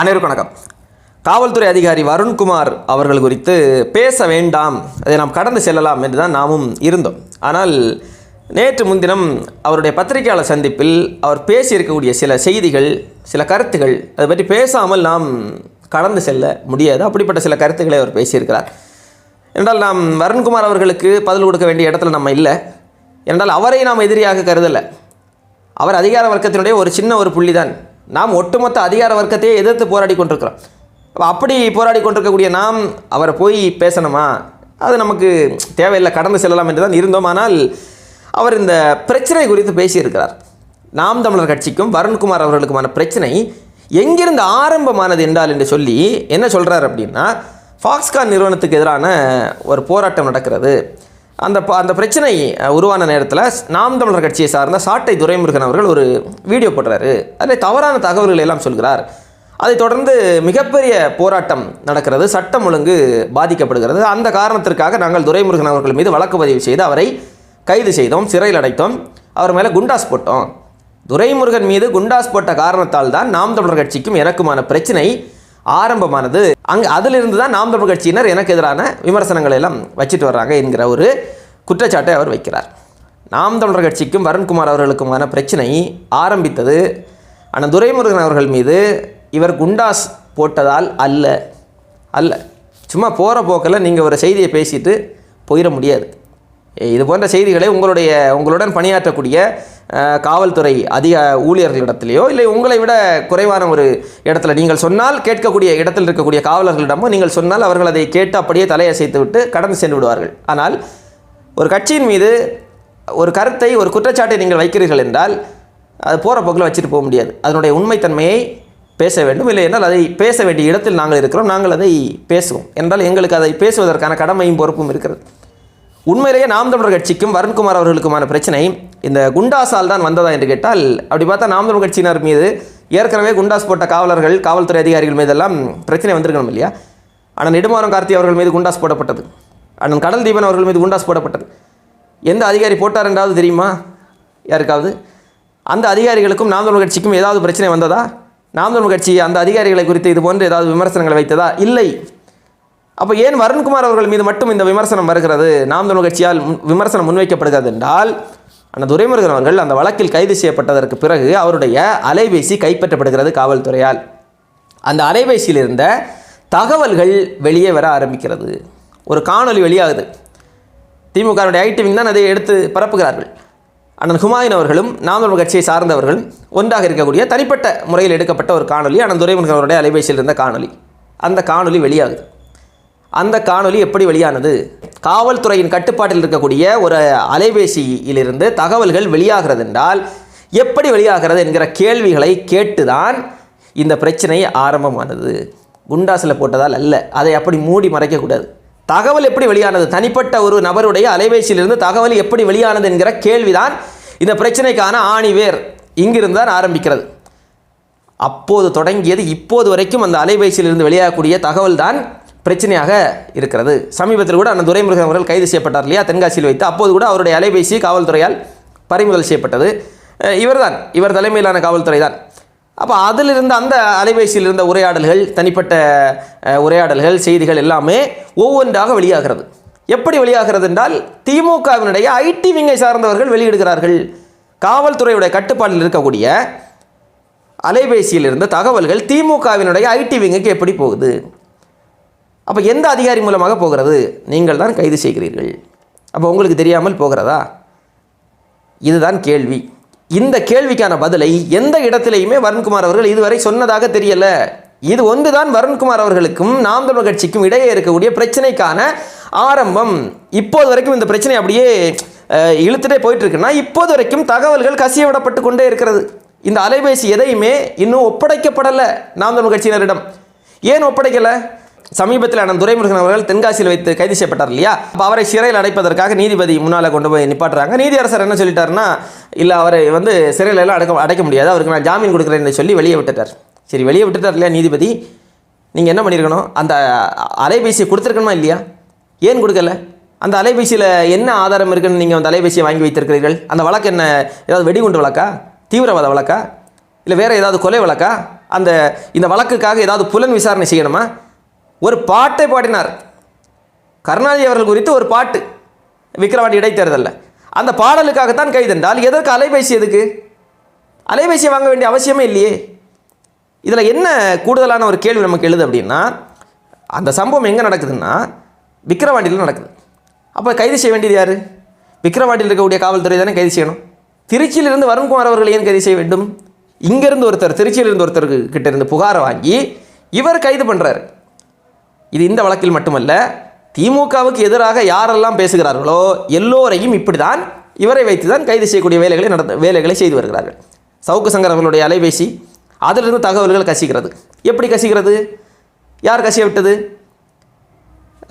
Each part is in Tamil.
அனைவருக்கும் வணக்கம். காவல்துறை அதிகாரி வருண்குமார் அவர்கள் குறித்து பேச வேண்டாம் அதை நாம் கடந்து செல்லலாம் என்று தான் நாமும் இருந்தோம். ஆனால் நேற்று முன்தினம் அவருடைய பத்திரிகையாளர் சந்திப்பில் அவர் பேசியிருக்கக்கூடிய சில செய்திகள் சில கருத்துகள் அதை பற்றி பேசாமல் நாம் கடந்து செல்ல முடியாது. அப்படிப்பட்ட சில கருத்துக்களை அவர் பேசியிருக்கிறார். என்றால் நாம் வருண்குமார் அவர்களுக்கு பதில் கொடுக்க வேண்டிய இடத்துல நம்ம இல்லை. என்றால் அவரை நாம் எதிரியாக கருதலை. அவர் அதிகார வர்க்கத்தினுடைய ஒரு சின்ன ஒரு புள்ளி தான் நாம் ஒட்டுமொத்த அதிகார வர்க்கத்தையே எதிர்த்து போராடி கொண்டிருக்கிறோம். அப்படி போராடி கொண்டிருக்கக்கூடிய நாம் அவரை போய் பேசணுமா? அது நமக்கு தேவையில்லை கடந்து செல்லலாம் என்று தான் இருந்தோம். ஆனால் அவர் இந்த பிரச்சனை குறித்து பேசியிருக்கிறார். நாம் தமிழர் கட்சிக்கும் வருண்குமார் அவர்களுக்குமான பிரச்சனை எங்கிருந்து ஆரம்பமானது என்றால் என்று சொல்லி என்ன சொல்கிறார் அப்படின்னா ஃபாக்ஸ்கான் நிறுவனத்துக்கு எதிரான ஒரு போராட்டம் நடக்கிறது. அந்த ப- அந்த பிரச்சனை உருவான நேரத்தில் நாம் தமிழர் கட்சியை சார்ந்த சாட்டை துரைமுருகன் அவர்கள் ஒரு வீடியோ போடுறாரு. அதில் தவறான தகவல்களை எல்லாம் சொல்கிறார். அதை தொடர்ந்து மிகப்பெரிய போராட்டம் நடக்கிறது. சட்டம் ஒழுங்கு பாதிக்கப்படுகிறது. அந்த காரணத்திற்காக நாங்கள் துரைமுருகன் அவர்கள் மீது வழக்கு பதிவு செய்து அவரை கைது செய்தோம் சிறையில் அடைத்தோம். அவர் மேலே குண்டாஸ் போட்டோம். துரைமுருகன் மீது குண்டாஸ் போட்ட காரணத்தால் தான் நாம் தமிழர் கட்சிக்கும் எனக்குமான பிரச்சனை ஆரம்பமானது. அங்கே அதிலிருந்து தான் நாம் தமிழ் கட்சியினர் எனக்கு எதிரான விமர்சனங்களை எல்லாம் வச்சுட்டு வர்றாங்க என்கிற ஒரு குற்றச்சாட்டை அவர் வைக்கிறார். நாம் தமிழர் கட்சிக்கும் வருண்குமார் அவர்களுக்குமான பிரச்சனை ஆரம்பித்தது. ஆனால் துரைமுருகன் அவர்கள் மீது இவர் குண்டாஸ் போட்டதால் அல்ல. அல்ல. சும்மா போகிற போக்கில் நீங்கள் ஒரு செய்தியை பேசிட்டு போயிட முடியாது. இது போன்ற செய்திகளை உங்களுடைய உங்களுடன் பணியாற்றக்கூடிய காவல்துறை அதிக ஊழியர்களிடத்திலேயோ இல்லை உங்களை விட குறைவான ஒரு இடத்துல நீங்கள் சொன்னால் கேட்கக்கூடிய இடத்தில் இருக்கக்கூடிய காவலர்களிடமோ நீங்கள் சொன்னால் அவர்கள் அதை கேட்டு அப்படியே தலையசைத்து விட்டு கடந்து சென்று விடுவார்கள். ஆனால் ஒரு கட்சியின் மீது ஒரு கருத்தை ஒரு குற்றச்சாட்டை நீங்கள் வைக்கிறீர்கள் என்றால் அது போகிற போக்கில் வச்சுட்டு போக முடியாது. அதனுடைய உண்மைத்தன்மையை பேச வேண்டும். இல்லை என்றால் அதை பேச வேண்டிய இடத்தில் நாங்கள் இருக்கிறோம். நாங்கள் அதை பேசுவோம். என்றால் எங்களுக்கு அதை பேசுவதற்கான கடமையும் பொறுப்பும் இருக்கிறது. உண்மையிலேயே நாம் தமிழர் கட்சிக்கும் வருண்குமார் அவர்களுக்குமான பிரச்சனை இந்த குண்டாசால் தான் வந்ததா என்று கேட்டால் அப்படி பார்த்தா நாம் தமிழர் கட்சியினர் மீது ஏற்கனவே குண்டாஸ் போட்ட காவலர்கள் காவல்துறை அதிகாரிகள் மீதெல்லாம் பிரச்சனை வந்திருக்கணும் இல்லையா? ஆனால் நெடுமாறம் கார்த்தி அவர்கள் மீது குண்டாஸ் போடப்பட்டது. அண்ணன் கடல் தீபன் அவர்கள் மீது குண்டாஸ் போடப்பட்டது. எந்த அதிகாரி போட்டார் என்றாவது தெரியுமா? யாருக்காவது? அந்த அதிகாரிகளுக்கும் நாம் தமிழர் கட்சிக்கும் ஏதாவது பிரச்சனை வந்ததா? நாம் தமிழர் கட்சி அந்த அதிகாரிகளை குறித்து இது போன்று ஏதாவது விமர்சனங்களை வைத்ததா? இல்லை. அப்போ ஏன் வருண்குமார் அவர்கள் மீது மட்டும் இந்த விமர்சனம் வருகிறது? நாம் தமிழ் கட்சியால் விமர்சனம் முன்வைக்கப்படுகிறது என்றால் அந்த துரைமுருகன் அவர்கள் அந்த வழக்கில் கைது செய்யப்பட்டதற்கு பிறகு அவருடைய அலைபேசி கைப்பற்றப்படுகிறது காவல்துறையால். அந்த அலைபேசியில் இருந்த தகவல்கள் வெளியே வர ஆரம்பிக்கிறது. ஒரு காணொலி வெளியாகுது. திமுகவுடைய ஐடி விங் தான் அதை எடுத்து பரப்புகிறார்கள். அண்ணன் ஹுமாயின் அவர்களும் நாம் தமிழ் கட்சியை சார்ந்தவர்களும் ஒன்றாக இருக்கக்கூடிய தனிப்பட்ட முறையில் எடுக்கப்பட்ட ஒரு காணொளி அண்ணன் துரைமுருகன் அவருடைய அலைபேசியில் இருந்த காணொளி. அந்த காணொலி வெளியாகுது. அந்த காணொலி எப்படி வெளியானது? காவல்துறையின் கட்டுப்பாட்டில் இருக்கக்கூடிய ஒரு அலைபேசியிலிருந்து தகவல்கள் வெளியாகிறது என்றால் எப்படி வெளியாகிறது என்கிற கேள்விகளை கேட்டுதான் இந்த பிரச்சனை ஆரம்பமானது. குண்டாசில் போட்டதால் அல்ல. அதை அப்படி மூடி மறைக்கக்கூடாது தகவல் எப்படி வெளியானது? தனிப்பட்ட ஒரு நபருடைய அலைபேசியிலிருந்து தகவல் எப்படி வெளியானது என்கிற கேள்விதான் இந்த பிரச்சனைக்கான ஆணிவேர் இங்கிருந்து தான் ஆரம்பிக்கிறது. அப்போது தொடங்கியது இப்போது வரைக்கும் அந்த அலைபேசியிலிருந்து வெளியாகக்கூடிய தகவல் தான் பிரச்சனையாக இருக்கிறது. சமீபத்தில் கூட அந்த துரைமுருகன் அவர்கள் கைது செய்யப்பட்டார் இல்லையா? தென்காசியில் வைத்து. அப்போது கூட அவருடைய அலைபேசி காவல்துறையால் பறிமுதல் செய்யப்பட்டது. இவர்தான். இவர் தலைமையிலான காவல்துறை தான் அப்போ அதிலிருந்த அந்த அலைபேசியில் இருந்த உரையாடல்கள் தனிப்பட்ட உரையாடல்கள் செய்திகள் எல்லாமே ஒவ்வொன்றாக வெளியாகிறது. எப்படி வெளியாகிறது என்றால் திமுகவினுடைய ஐடி விங்கை சார்ந்தவர்கள் வெளியிடுகிறார்கள். காவல்துறையுடைய கட்டுப்பாட்டில் இருக்கக்கூடிய அலைபேசியில் இருந்த தகவல்கள் திமுகவினுடைய ஐடி விங்குக்கு எப்படி போகுது? அப்போ எந்த அதிகாரி மூலமாக போகிறது? நீங்கள் தான் கைது செய்கிறீர்கள். அப்போ உங்களுக்கு தெரியாமல் போகிறதா? இதுதான் கேள்வி. இந்த கேள்விக்கான பதிலை எந்த இடத்திலையுமே வருண்குமார் அவர்கள் இதுவரை சொன்னதாக தெரியல. இது ஒன்றுதான் வருண்குமார் அவர்களுக்கும் நாம் தமிழ் கட்சிக்கும் இடையே இருக்கக்கூடிய பிரச்சனைக்கான ஆரம்பம். இப்போது வரைக்கும் இந்த பிரச்சனை அப்படியே இழுத்துட்டே போயிட்டு இருக்குன்னா இப்போது வரைக்கும் தகவல்கள் கசிய விடப்பட்டு கொண்டே இருக்கிறது. இந்த அலைபேசி எதையுமே இன்னும் ஒப்படைக்கப்படலை நாம் தமிழ் கட்சியினரிடம். ஏன் ஒப்படைக்கலை? சமீபத்தில் அண்ணன் துரைமுருகன் அவர்கள் தென்காசியில் வைத்து கைது செய்யப்பட்டார் இல்லையா? அப்போ அவரை சிறையில் அடைப்பதற்காக நீதிபதி முன்னால் கொண்டு போய் நிப்பாட்டுறாங்க. நீதியரசர் என்ன சொல்லிட்டாருன்னா இல்லை அவரை வந்து சிறையில் எல்லாம் அடைக்க அடைக்க முடியாது. அவருக்கு நான் ஜாமீன் கொடுக்குறேன்னு சொல்லி வெளியே விட்டுட்டார். சரி வெளியே விட்டுட்டார் இல்லையா நீதிபதி? நீங்கள் என்ன பண்ணியிருக்கணும் அந்த அலைபேசியை கொடுத்துருக்கணுமா இல்லையா? ஏன் கொடுக்கல? அந்த அலைபேசியில் என்ன ஆதாரம் இருக்குன்னு நீங்கள் அந்த அலைபேசியை வாங்கி வைத்திருக்கிறீர்கள்? அந்த வழக்கு என்ன? ஏதாவது வெடிகுண்டு வழக்கா? தீவிரவாத வழக்கா? இல்லை வேறு ஏதாவது கொலை வழக்கா? அந்த இந்த வழக்குக்காக ஏதாவது புலன் விசாரணை செய்யணுமா? ஒரு பாட்டை பாடினார். கருணாநிதி அவர்கள் குறித்து ஒரு பாட்டு விக்கிரவாண்டி இடைத்தேர்தலில். அந்த பாடலுக்காகத்தான் கைது என்றால் எதற்கு அலைபேசி எதுக்கு? அலைபேசியை வாங்க வேண்டிய அவசியமே இல்லையே. இதில் என்ன கூடுதலான ஒரு கேள்வி நமக்கு எழுது அப்படின்னா அந்த சம்பவம் எங்கே நடக்குதுன்னா விக்கிரவாண்டியில் நடக்குது. அப்போ கைது செய்ய வேண்டியது யார்? விக்கிரவாண்டியில் இருக்கக்கூடிய காவல்துறை தானே கைது செய்யணும். திருச்சியிலிருந்து வருண்குமார் அவர்கள் ஏன் கைது செய்ய வேண்டும்? இங்கேருந்து ஒருத்தர் திருச்சியிலிருந்து ஒருத்தர் கிட்ட இருந்து புகாரை வாங்கி இவர் கைது பண்ணுறாரு இது இந்த வழக்கில் மட்டுமல்ல திமுகவுக்கு எதிராக யாரெல்லாம் பேசுகிறார்களோ எல்லோரையும் இப்படிதான் இவரை வைத்து தான் கைது செய்யக்கூடிய வேலைகளை நடத்த வேலைகளை செய்து வருகிறார்கள். சவுக்கு சங்கர் அவர்களுடைய அலைபேசி அதிலிருந்து தகவல்கள் கசிக்கிறது எப்படி கசிக்கிறது யார் கசிய விட்டது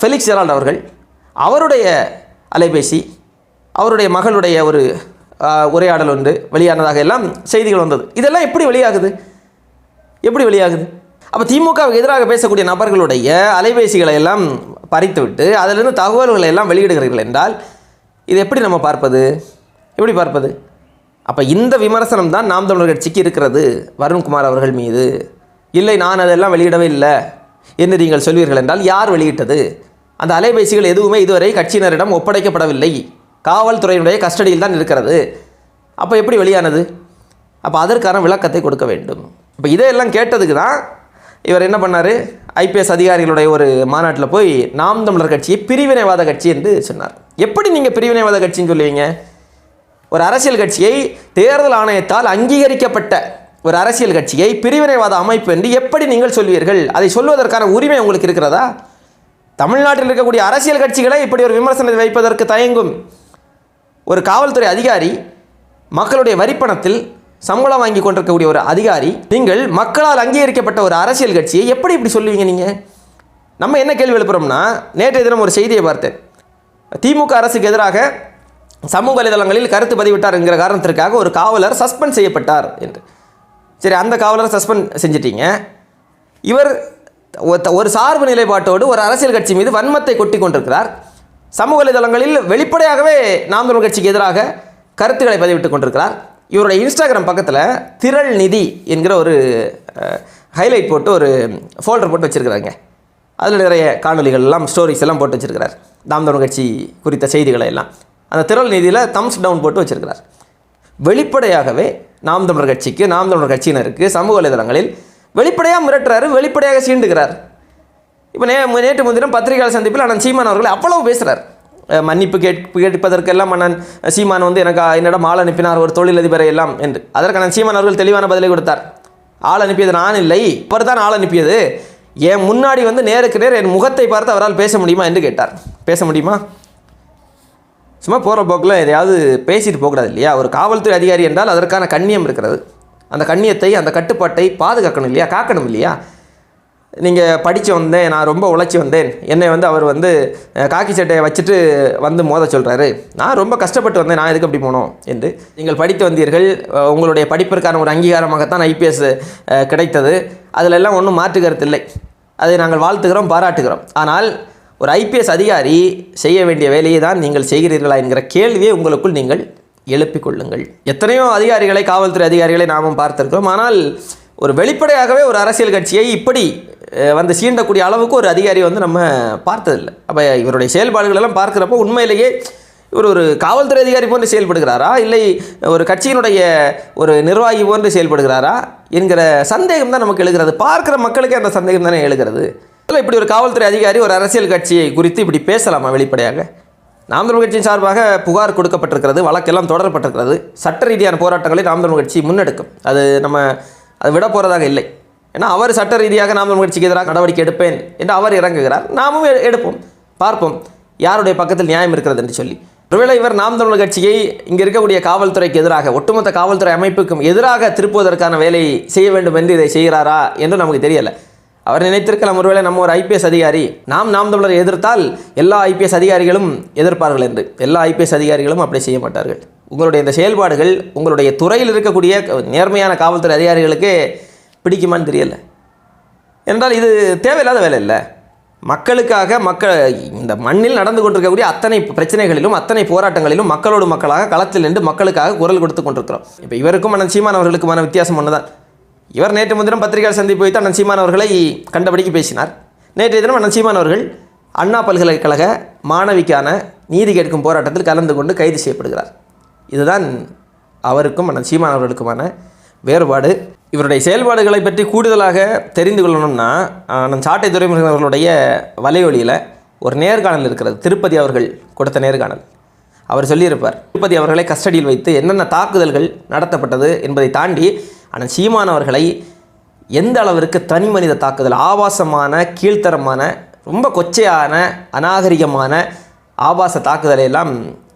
ஃபெலிக்ஸ் ஜெரால்ட் அவர்கள் அவருடைய அலைபேசி அவருடைய மகளுடைய ஒரு உரையாடல் ஒன்று வெளியானதாக எல்லாம் செய்திகள் வந்தது. இதெல்லாம் எப்படி வெளியாகுது? எப்படி வெளியாகுது? அப்போ திமுகவுக்கு எதிராக பேசக்கூடிய நபர்களுடைய அலைபேசிகளை எல்லாம் பறித்துவிட்டு அதிலிருந்து தகவல்களை எல்லாம் வெளியிடுகிறீர்கள் என்றால் இது எப்படி நம்ம பார்ப்பது? எப்படி பார்ப்பது? அப்போ இந்த விமர்சனம் தான் நாம் தமிழர் கட்சிக்கு இருக்கிறது வருண்குமார் அவர்கள் மீது. இல்லை நான் அதெல்லாம் வெளியிடவே இல்லை என்று நீங்கள் சொல்வீர்கள் என்றால் யார் வெளியிட்டது? அந்த அலைபேசிகள் எதுவுமே இதுவரை கட்சியினரிடம் ஒப்படைக்கப்படவில்லை. காவல்துறையினுடைய கஸ்டடியில் தான் இருக்கிறது. அப்போ எப்படி வெளியானது? அப்போ அதற்கான விளக்கத்தை கொடுக்க வேண்டும். இப்போ இதையெல்லாம் கேட்டதுக்கு தான் இவர் என்ன பண்ணார்? ஐபிஎஸ் அதிகாரிகளுடைய ஒரு மாநாட்டில் போய் நாம் தமிழர் கட்சியை பிரிவினைவாத கட்சி என்று சொன்னார். எப்படி நீங்கள் பிரிவினைவாத கட்சின்னு சொல்லுவீங்க? ஒரு அரசியல் கட்சியை தேர்தல் ஆணையத்தால் அங்கீகரிக்கப்பட்ட ஒரு அரசியல் கட்சியை பிரிவினைவாத அமைப்பு என்று எப்படி நீங்கள் சொல்வீர்கள்? அதை சொல்வதற்கான உரிமை உங்களுக்கு இருக்கிறதா? தமிழ்நாட்டில் இருக்கக்கூடிய அரசியல் கட்சிகளை இப்படி ஒரு விமர்சனத்தை வைப்பதற்கு தயங்கும் ஒரு காவல்துறை அதிகாரி மக்களுடைய வரிப்பணத்தில் சம்பளம் வாங்கி கொண்டிருக்கக்கூடிய ஒரு அதிகாரி நீங்கள் மக்களால் அங்கீகரிக்கப்பட்ட ஒரு அரசியல் கட்சியை எப்படி இப்படி சொல்லுவீங்க நீங்கள் நம்ம என்ன கேள்வி எழுப்புறோம்னா நேற்றைய தினம் ஒரு செய்தியை பார்த்தேன். திமுக அரசுக்கு எதிராக சமூக வலைதளங்களில் கருத்து பதிவிட்டார் என்கிற காரணத்திற்காக ஒரு காவலர் சஸ்பெண்ட் செய்யப்பட்டார் என்று. சரி அந்த காவலரை சஸ்பெண்ட் செஞ்சிட்டீங்க. இவர் ஒரு சார்பு நிலைப்பாட்டோடு ஒரு அரசியல் கட்சி மீது வன்மத்தை கொட்டி கொண்டிருக்கிறார். சமூக வலைதளங்களில் வெளிப்படையாகவே நாம் தமிழ் கட்சிக்கு எதிராக கருத்துக்களை பதிவிட்டுக் கொண்டிருக்கிறார். இவருடைய இன்ஸ்டாகிராம் பக்கத்தில் திரள் நிதி என்கிற ஒரு ஹைலைட் போட்டு ஒரு ஃபோல்டர் போட்டு வச்சுருக்கிறாங்க. அதில் நிறைய காணொளிகள் எல்லாம் ஸ்டோரிஸ் எல்லாம் போட்டு வச்சுருக்கிறார். நாம் கட்சி குறித்த செய்திகளை எல்லாம். அந்த திரள் நிதியில் தம்ஸ் டவுன் போட்டு வச்சுருக்கிறார். வெளிப்படையாகவே நாம் தமிழர் கட்சிக்கு நாம் தமிழர் கட்சியினருக்கு சமூக வலைதளங்களில் வெளிப்படையாக மிரட்டுறாரு வெளிப்படையாக சீண்டுகிறார். இப்போ நே நேற்று முன்தினம் பத்திரிகையாளர் சந்திப்பில் அண்ணன் சீமான் அவர்கள் அவ்வளவு பேசுகிறார் மன்னிப்பு கேட் கேட்பதற்கெல்லாம் அண்ணன் சீமான் வந்து எனக்கு என்னிடம் ஆள் அனுப்பினார் ஒரு தொழிலதிபரை எல்லாம் என்று. அதற்கு அண்ணன் சீமான் அவர்கள் தெளிவான பதிலை கொடுத்தார். ஆள் அனுப்பியது நான் இல்லை அவர் தான் ஆள் அனுப்பியது. என் முன்னாடி வந்து நேருக்கு நேர் என் முகத்தை பார்த்து அவரால் பேச முடியுமா என்று கேட்டார். பேச முடியுமா? சும்மா போகிற போக்கில் எதையாவது பேசிட்டு போகக்கூடாது இல்லையா? ஒரு காவல்துறை அதிகாரி என்றால் அதற்கான கண்ணியம் இருக்கிறது. அந்த கண்ணியத்தை அந்த கட்டுப்பாட்டை பாதுகாக்கணும் இல்லையா? காக்கணும் இல்லையா? நீங்கள் படித்து வந்தேன் நான் ரொம்ப உழைச்சி வந்தேன். என்னை வந்து அவர் வந்து காக்கி சட்டையை வச்சுட்டு வந்து மோத சொல்கிறாரு நான் ரொம்ப கஷ்டப்பட்டு வந்தேன் நான் எதுக்கு அப்படி போனோம்? என்று. நீங்கள் படித்து வந்தீர்கள் உங்களுடைய படிப்பிற்கான ஒரு அங்கீகாரமாகத்தான் ஐபிஎஸ் கிடைத்தது. அதிலெல்லாம் ஒன்றும் மாற்று கருத்து இல்லை. அதை நாங்கள் வாழ்த்துகிறோம் பாராட்டுகிறோம். ஆனால் ஒரு ஐபிஎஸ் அதிகாரி செய்ய வேண்டிய வேலையை தான் நீங்கள் செய்கிறீர்களா என்கிற கேள்வியை உங்களுக்குள் நீங்கள் எழுப்பிக் கொள்ளுங்கள். எத்தனையோ அதிகாரிகளை காவல்துறை அதிகாரிகளை நாமும் பார்த்திருக்கிறோம். ஆனால் ஒரு வெளிப்படையாகவே ஒரு அரசியல் கட்சியை இப்படி வந்து சீண்டக்கூடிய அளவுக்கு ஒரு அதிகாரி வந்து நம்ம பார்த்ததில்லை. அப்போ இவருடைய செயல்பாடுகள் எல்லாம் பார்க்குறப்போ உண்மையிலேயே இவர் ஒரு காவல்துறை அதிகாரி போன்று செயல்படுகிறாரா? இல்லை ஒரு கட்சியினுடைய ஒரு நிர்வாகி போன்று செயல்படுகிறாரா? என்கிற சந்தேகம் தான் நமக்கு எழுகிறது. பார்க்குற மக்களுக்கே அந்த சந்தேகம் தானே எழுகிறது. இல்லை இப்படி ஒரு காவல்துறை அதிகாரி ஒரு அரசியல் கட்சியை குறித்து இப்படி பேசலாமா வெளிப்படையாக? நாம் தமிழ் கட்சியின் சார்பாக புகார் கொடுக்கப்பட்டிருக்கிறது வழக்கெல்லாம் தொடரப்பட்டிருக்கிறது. சட்ட ரீதியான போராட்டங்களை நாம் தமிழ் கட்சி முன்னெடுக்கும். அது நம்ம அது விட போகிறதாக இல்லை. ஏன்னா அவர் சட்ட ரீதியாக நாம் தமிழ் கட்சிக்கு எதிராக நடவடிக்கை எடுப்பேன் என்று அவர் இறங்குகிறார். நாமும் எடுப்போம். பார்ப்போம். யாருடைய பக்கத்தில் நியாயம் இருக்கிறது என்று சொல்லி. ஒருவேளை இவர் நாம் தமிழர் கட்சியை இங்கே இருக்கக்கூடிய காவல்துறைக்கு எதிராக ஒட்டுமொத்த காவல்துறை அமைப்புக்கும் எதிராக திருப்புவதற்கான வேலையை செய்ய வேண்டும் என்று இதை செய்கிறாரா என்று நமக்கு தெரியலை. அவர் நினைத்திருக்கலாம். ஒருவேளை நம்ம ஒரு ஐபிஎஸ் அதிகாரி நாம் நாம் தமிழரை எதிர்த்தால் எல்லா ஐபிஎஸ் அதிகாரிகளும் எதிர்ப்பார்கள் என்று. எல்லா ஐபிஎஸ் அதிகாரிகளும் அப்படி செய்ய மாட்டார்கள். உங்களுடைய இந்த செயல்பாடுகள் உங்களுடைய துறையில் இருக்கக்கூடிய நேர்மையான காவல்துறை அதிகாரிகளுக்கு பிடிக்குமான்னு தெரியலை. என்றால் இது தேவையில்லாத வேலை இல்லை. மக்களுக்காக மக்கள் இந்த மண்ணில் நடந்து கொண்டிருக்கக்கூடிய அத்தனை பிரச்சனைகளிலும் அத்தனை போராட்டங்களிலும் மக்களோடு மக்களாக களத்தில் நின்று மக்களுக்காக குரல் கொடுத்து கொண்டிருக்கிறோம். இப்போ இவருக்கும் அண்ணன் சீமான் அவர்களுக்குமான வித்தியாசம் ஒன்று தான் இவர் நேற்று முன்தினம் பத்திரிகையாளர் சந்திப்பு வைத்து அண்ணன் சீமான் அவர்களை கண்டபடிக்கு பேசினார். நேற்றைய தினம் அண்ணன் சீமான் அவர்கள் அண்ணா பல்கலைக்கழக மாணவிக்கான நீதி கேட்கும் போராட்டத்தில் கலந்து கொண்டு கைது செய்யப்படுகிறார். இதுதான் அவருக்கும் அண்ணன் சீமான் அவர்களுக்குமான வேறுபாடு. இவருடைய செயல்பாடுகளை பற்றி கூடுதலாக தெரிந்து கொள்ளணும்னா நம் சாட்டை துறைமுருகன் அவர்களுடைய வலையொலியில் ஒரு நேர்காணல் இருக்கிறது. திருப்பதி அவர்கள் கொடுத்த நேர்காணல். அவர் சொல்லியிருப்பார் திருப்பதி அவர்களை கஸ்டடியில் வைத்து என்னென்ன தாக்குதல்கள் நடத்தப்பட்டது என்பதை தாண்டி ஆனால் சீமான் அவர்களை எந்த அளவிற்கு தனி மனித தாக்குதல் ஆபாசமான கீழ்த்தரமான ரொம்ப கொச்சையான அநாகரிகமான ஆபாச தாக்குதலை எல்லாம்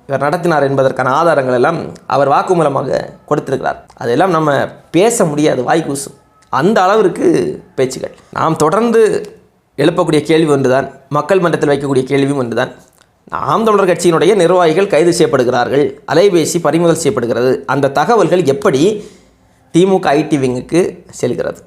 இவர் நடத்தினார் என்பதற்கான ஆதாரங்கள் எல்லாம் அவர் வாக்குமூலமாக கொடுத்திருக்கிறார். அதெல்லாம் நம்ம பேச முடியாது வாய் கூசும். அந்த அளவிற்கு பேச்சுகள். நாம் தொடர்ந்து எழுப்பக்கூடிய கேள்வி ஒன்றுதான் மக்கள் மன்றத்தில் வைக்கக்கூடிய கேள்வியும் ஒன்றுதான். நாம் தமிழர் கட்சியினுடைய நிர்வாகிகள் கைது செய்யப்படுகிறார்கள் அலைபேசி பறிமுதல் செய்யப்படுகிறது. அந்த தகவல்கள் எப்படி திமுக ஐடி விங்குக்கு செல்கிறது?